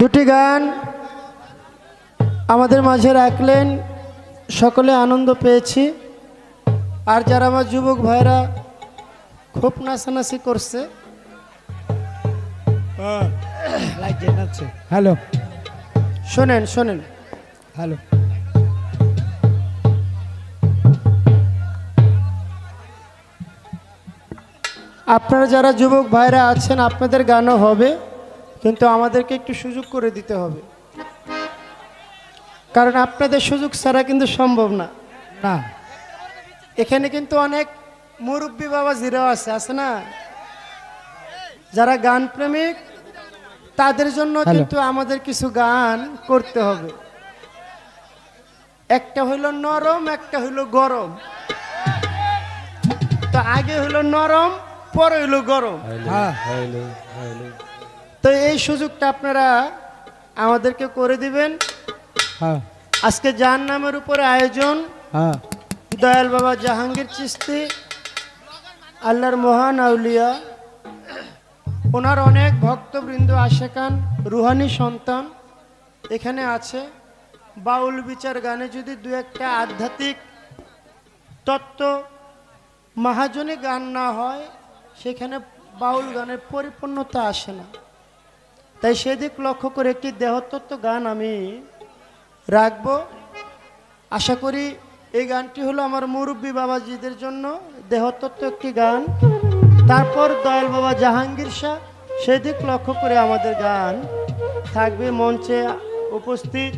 দুটি গান আমাদের মাঝে রাখলেন সকলে আনন্দ পেয়েছি। আর যারা আমার যুবক ভাইরা খুব নাচানাচি করছে হ্যালো শোনেন শোনেন। হ্যালো। আপনারা যারা যুবক ভাইরা আছেন আপনাদের গানও হবে। কিন্তু আমাদেরকে একটু সুযোগ করে দিতে হবে। কারণ আপনাদের সুযোগ ছাড়া কিন্তু সম্ভব না। না। এখানে কিন্তু অনেক মুরব্বী বাবা জিরো আছে আছে না? যারা গান প্রেমিক তাদের জন্য কিন্তু আমাদের কিছু গান করতে হবে। একটা হইল নরম একটা হইল গরম। তো আগে হইল নরম পরে হইল গরম। হ্যাঁ তো এই সুযোগটা আপনারা আমাদেরকে করে দিবেন। হ্যাঁ। আজকে যার নামের উপরে আয়োজন। হ্যাঁ। দয়াল বাবা জাহাঙ্গীর চিস্তি আল্লাহর মহান আউলিয়া ওনার অনেক ভক্তবৃন্দ আশেকান রুহানি সন্তান এখানে আছে। বাউল বিচার গানে যদি দু একটা আধ্যাত্মিক তত্ত্ব মহাজনী গান না হয় সেখানে বাউল গানের পরিপূর্ণতা আসে না। তাই সেদিক লক্ষ্য করে একটি দেহতত্ত্ব গান আমি রাখব। আশা করি এই গানটি হলো আমার মুরব্বী বাবাজিদের জন্য দেহতত্ত্ব একটি গান। তারপর দয়াল বাবা জাহাঙ্গীর শাহ সেদিক লক্ষ্য করে আমাদের গান থাকবে মঞ্চে উপস্থিত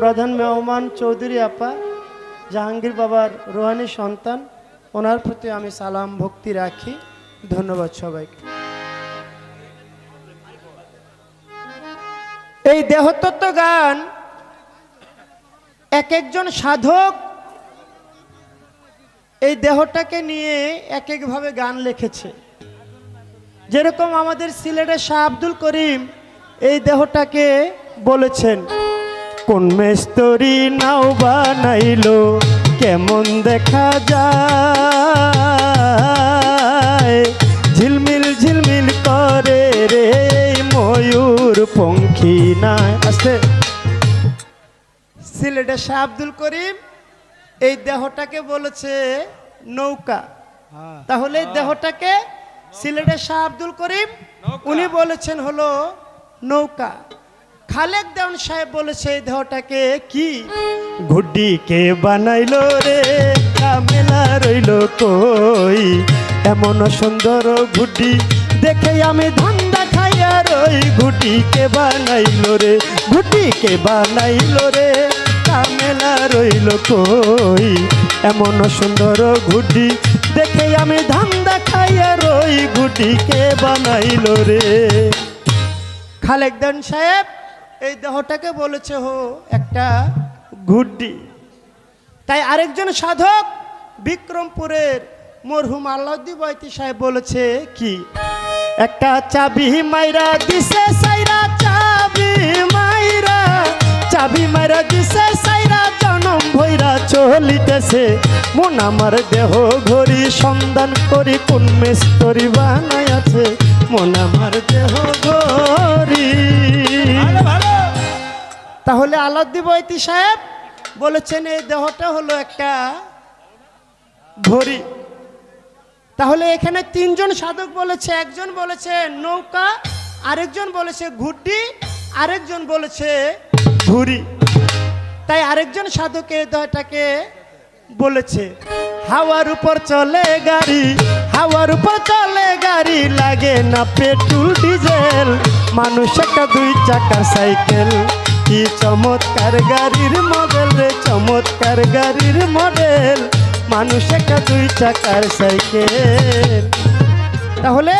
প্রধান মেহমান চৌধুরী আপা, জাহাঙ্গীর বাবার রোহানি সন্তান, ওনার প্রতি আমি সালাম, ভক্তি রাখি। ধন্যবাদ সবাইকে। এই দেহতত্ত্ব গান এক একজন সাধক এই দেহটাকে নিয়ে এক একভাবে গান লিখেছে। যেরকম আমাদের সিলেটের শাহ আব্দুল করিম এই দেহটাকে বলেছেন, কোন মেস্তরি নাও বানাইলো, কেমন দেখা যায়? পঙ্খী নাই আছে সিলেটের শাহ আব্দুল করিম এই দেহটাকে বলেছে নৌকা। হ্যাঁ। তাহলে দেহটাকে সিলেটের শাহ আব্দুল করিম উনি বলেছেন হলো নৌকা। খালেক দেওয়ান সাহেব বলেছে এই দেহটাকে কি? ঘুড্ডি কে বানাইলো রে? কামেলা রইল কই? এমন সুন্দর ঘুড্ডি দেখে আমি ধান্দা খাইয়া রই ঘুটি কে বানাইলো রে ঘুটি কে বানাইলো রে। কামেলা রইল কই, এমন সুন্দর ঘুটি। দেখে আমি ধান্দা খাইয়া রই ঘুটি কে বানাইলো রে। খালেকদান সাহেব, এই দেহটাকে বলেছে হো একটা ঘুড্ডি তাই আরেকজন সাধক বিক্রমপুরের মরহুম আল্লাহদ্দি বয়তি সাহেব বলেছে কি? একটা চাবি মাইরা দিছে সাইরা চাবি মাইরা। চাবি মাইরা দিছে সাইরা জনম ভৈরা চলিতেছে। মন আমার দেহ ঘড়ি সন্ধান করি কোন মেস্তরি বানাই আছে মন আমার দেহ ঘড়ি তাহলে আলাদ্দি বৈতি সাহেব। বলেছেন এই দেহটা হলো একটা ঘড়ি তাহলে এখানে তিনজন সাধক বলেছে, একজন বলেছে নৌকা, আরেকজন বলেছে ঘুড্ডি, আরেকজন বলেছে ঘুড়ি। তাই আরেকজন সাধক এই দেহটাকে বলেছে, হাওয়ার উপর চলে গাড়ি, হাওয়ার উপর চলে গাড়ি, লাগে না পেট্রোল, ডিজেল। মানুষ একটা দুই চাকার সাইকেল, কি চমৎকার গাড়ির মডেল রে, চমৎকার গাড়ির মডেল। মানুষ একটা দুই চাকার সাইকেল। তাহলে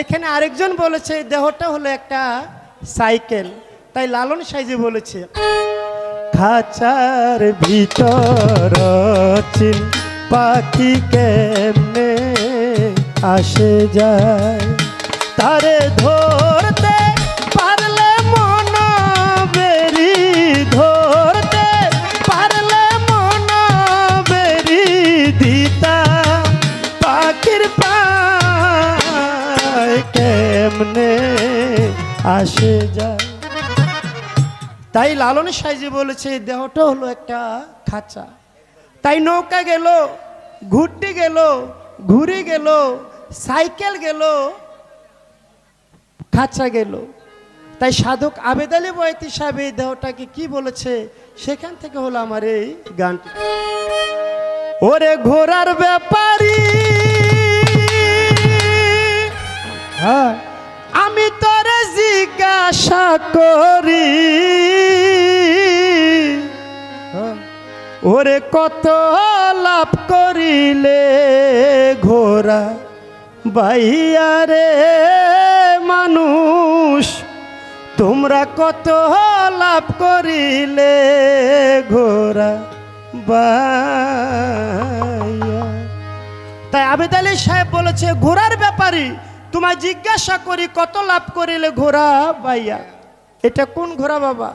এখানে আরেকজন বলেছে, দেহটা হলো একটা সাইকেল। তাই লালন সাইজে বলেছে, খাঁচার ভিতর পাখি কেমনে আসে যায়? তারে ধরতে কেমনে আসে যায়। তাই লালন সাইজি বলেছে, দেহটা হলো একটা খাঁচা। তাই নৌকা গেল ঘুরতে গেল, ঘুরে গেল, সাইকেল গেল, খাঁচা গেল। তাই সাধক আবেদ আলী বয়তি সাহেব এই দেহটাকে কি বলেছে, সেখান থেকে হলো আমার এই গানটি। ওরে ঘোরার ব্যাপারী হ্যাঁ। জিজ্ঞাসা করি। হ্যাঁ। ওরে কত লাভ করিলে ঘোরা বাইয়া রে মানুষ। তোমরা কত লাভ করিলে ঘোরা বাইয়া। তাই আবেদ সাহেব বলেছে ঘোরার ব্যাপারী তোমায় জিজ্ঞাসা করি, কত লাভ করিলে ঘোড়া বাইয়া এটা কোন ঘোড়া বাবা?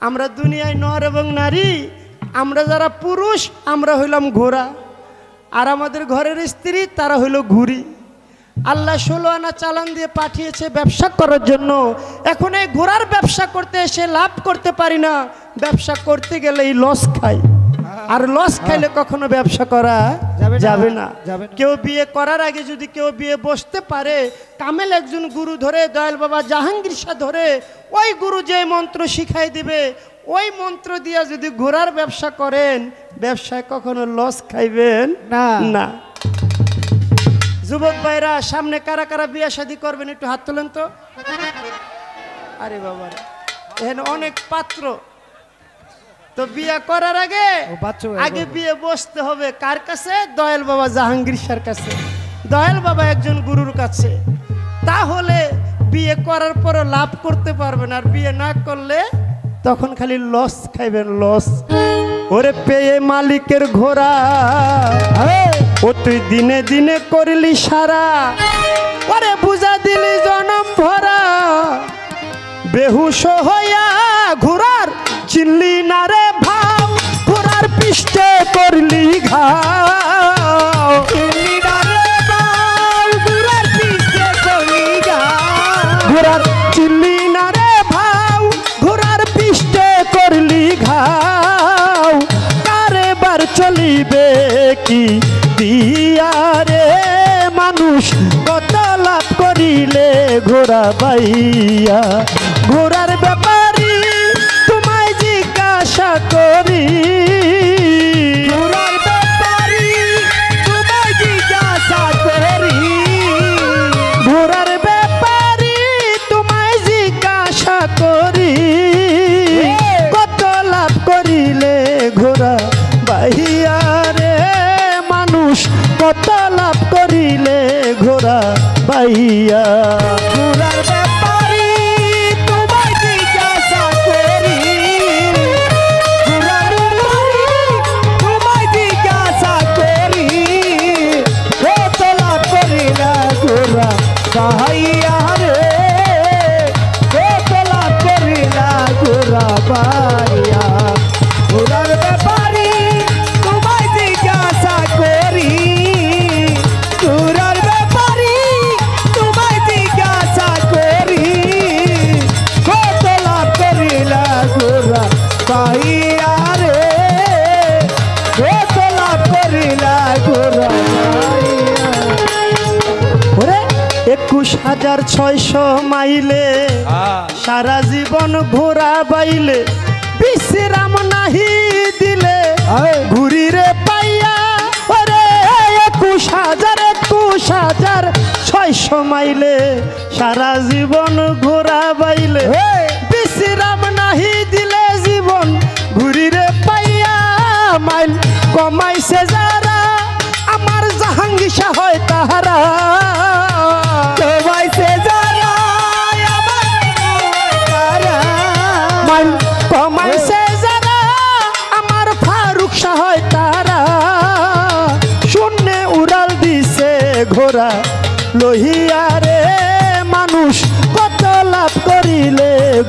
আমরা দুনিয়ায় নর এবং নারী, আমরা যারা পুরুষ, আমরা হইলাম ঘোড়া। আর আমাদের ঘরের স্ত্রী, তারা হইল ঘুরি আল্লাহ ষোলো আনা চালান দিয়ে পাঠিয়েছে ব্যবসা করার জন্য। এখন এই ঘোড়ার ব্যবসা করতে এসে লাভ করতে পারি না। ব্যবসা করতে গেলে এই লস খাই। আর লস খাইলে কখনো ব্যবসা করা যাবে না। কেউ বিয়ে করার আগে যদি কেউ বিয়ে বসতে পারে কামেল একজন গুরু ধরে দয়াল বাবা জাহাঙ্গীর শাহ ধরে ওই গুরু যে মন্ত্র শিখাই দিবে ওই মন্ত্র দিয়া যদি ঘোড়ার ব্যবসা করেন ব্যবসায় কখনো লস খাইবেন না। না। যুবক ভাইরা সামনে কারা কারা বিয়ে শাদী করবেন একটু হাত তোলেন তো। আরে বাবা এখানে অনেক পাত্র। তো বিয়ে করার আগে আগে বিয়ে বসতে হবে কার কাছে? দয়াল বাবা জাহাঙ্গীর কাছে। দয়াল বাবা একজন গুরুর কাছে। তাহলে বিয়ে করার পরও লাভ করতে পারবেন আর বিয়ে না করলে তখন খালি লস খাইবেন লস। ওরে পেয়ে মালিকের ঘোড়া ও তুই দিনে দিনে করলি সারা। ওরে বুঝা দিলি জনম ভরা। বেহুশ হইয়া ঘোড়ার চিল্লি না রে পিষ্টে করলি ভাও ঘোড়ার ঘোড়ার না রে ভাও, ঘোড়ার পিষ্টে করলি ঘাও। কারে বার চলিবে কি দিয়া রে? মানুষ কত লাভ করিলে ঘোড়া বাইয়া ঘোড়ার ব্যাপারী তোমায় জিজ্ঞাসা করি। বাইয়া একুশ হাজার ছয়শো মাইলে সারা জীবন ঘোরা বাইলে বিশ্রাম নাহি দিলে। আয়। ঘুরি রে পাইয়া ওরে একুশ হাজার একুশ হাজার ছয়শো মাইলে সারা জীবন ঘোরা বাইলে বিশ্রাম নাহি দিলে জীবন। ঘুরি রে পাইয়া মাইল কমাইছে যারা আমার জাহাঙ্গীর হয় তাহারা।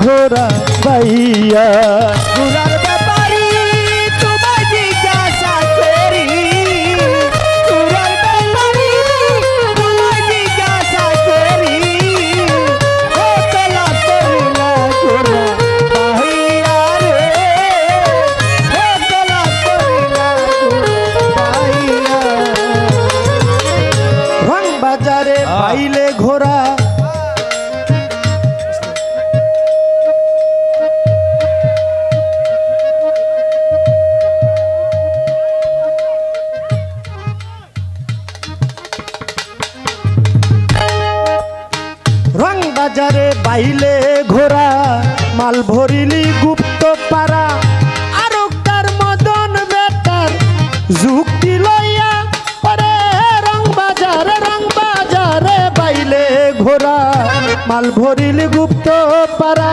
করিলে ঘোড়া মাল ভরিল গুপ্ত পারা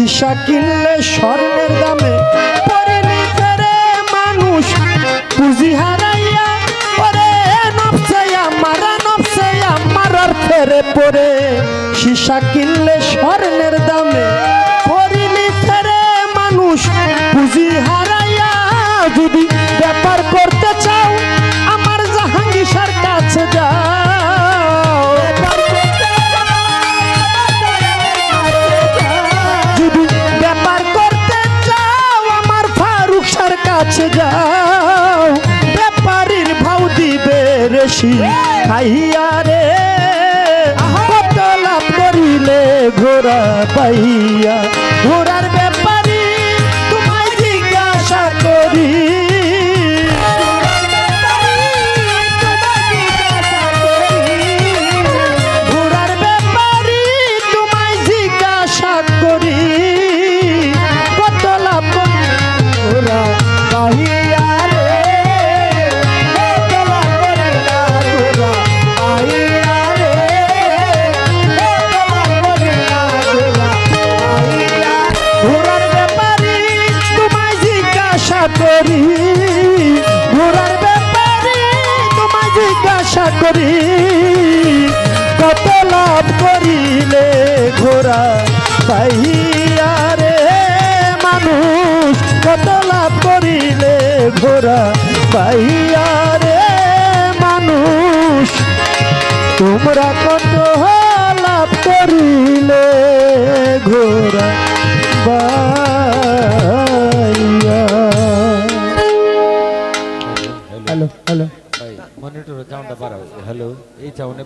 সীসা কিনলে স্বর্ণের দামে পরিনি করে মানুষ পুঁজি হারাইয়া পরে নবসাইয়া মারা নবসাইয়া মারার ফেরে পরে সীসা কিনলে স্বর্ণের দামে বেশি খাইয়া রে। কত লাভ করিলে ঘোরা পাইয়া ঘোরা পাইয়া রে মানুষ কত লাভ করিলে ঘোরা পাইয়া রে মানুষ। তোমরা কত লাভ করিলে ঘোরা হ্যালো হ্যালো। মনিটরে চাউনটা বাড়াও। হ্যালো এই চাউনে